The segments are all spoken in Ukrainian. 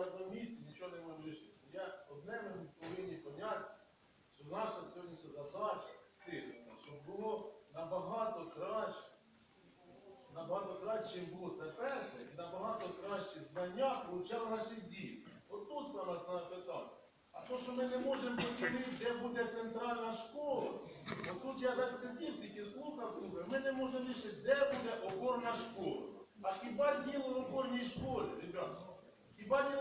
на одному місці, нічого не може вирішити. Я одне ми повинні поняти, що наша сьогоднішня задача сильна, щоб було набагато краще, набагато краще, було це перше, і набагато кращі знання получали наші діти. Отут саме основне питання. А то, що ми не можемо поділити, де буде центральна школа, отут я так сидів, скільки слухав, слухав, ми не можемо вирішити, де буде опорна школа. А хіба діло в опорній школі,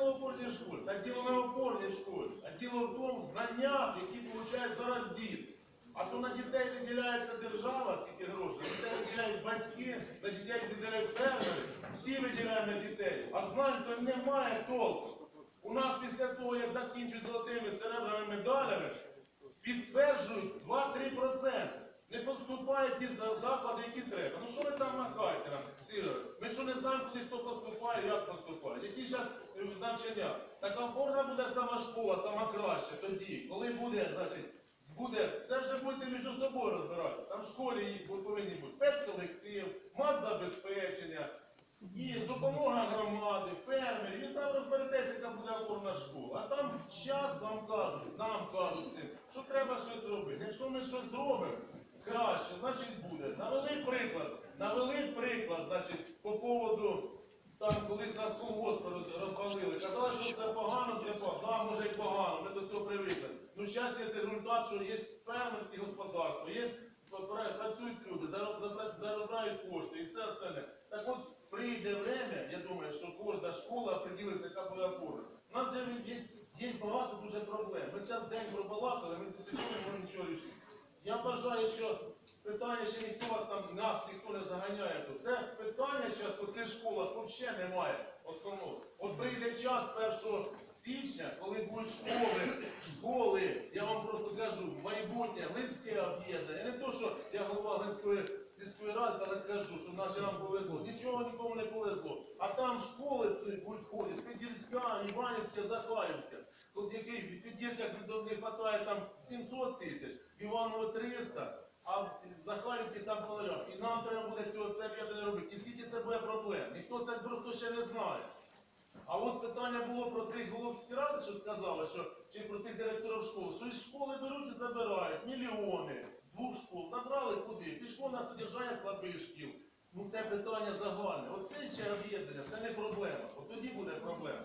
в опорній школі? Так діло не в опорній школі, а діло в тому знаннях, які получають зараз діти. А то на дітей виділяється держава, скільки грошей, на дітей виділяють батьки, на дітей виділяють фермери, всі виділяють на дітей. А знань то немає толку. У нас після того, як закінчують золотими серебряними медалями, підтверджують 2-3%. Не поступають ті заклади, які треба. Ну що ви там махаєте нам, Сіро? Ми що не знаємо, куди хто поступає, як поступає. Які зараз навчання? Так опорна буде сама школа, сама краща тоді, коли буде, значить, буде, це вже будете між собою розбиратися. Там в школі повинні бути спецколектив, матзабезпечення, і допомога громади, фермерів, і там розберетеся, яка буде опорна школа. А там час вам кажуть, нам кажуть всім, що треба щось робити. Якщо ми щось зробимо краще, значить буде. Навели приклад, навели приклад, значить, по поводу. Там колись нас колгосп роз- розвалили. Казали, що це погано, це погано. Да, може і погано, ми до цього привикли. Ну зараз є результат, що є фермерські господарства, є працюють люди, зароб- заробляють кошти і все остальне. Так ось прийде время, я думаю, що кожна школа приділиться, яка буде опора. У нас є, є, є багато дуже проблем. Ми зараз день пробалакали, ми до сих пор не нічого рішити. Я вважаю, що питання ще ніхто вас там, нас ніхто не заганяє тут. Це питання зараз по цих школах взагалі немає основного. От прийде час 1 січня, коли будуть школи, школи, я вам просто кажу, майбутнє, Глинське об'єднання. Не то, що я голова Глинської сільської ради, але кажу, що наче нам повезло. Нічого нікому не повезло. А там школи будуть входити, Федірська, Іванівська, Захарівська. Тут який в Федірках не вистачає там 700 тисяч, Іваново 300, а в Захарівці там половина. І нам треба буде цього це об'єднання робити. І скільки це буде проблем. Ніхто це просто ще не знає. А от питання було про цих головські ради, що сказали, що чи про тих директорів школ, що із школи беруть і забирають мільйони з двох школ. Забрали куди? Пішло на содержання слабих шкіл. Ну це питання загальне. Оце ще об'єднання, це не проблема. От тоді буде проблема.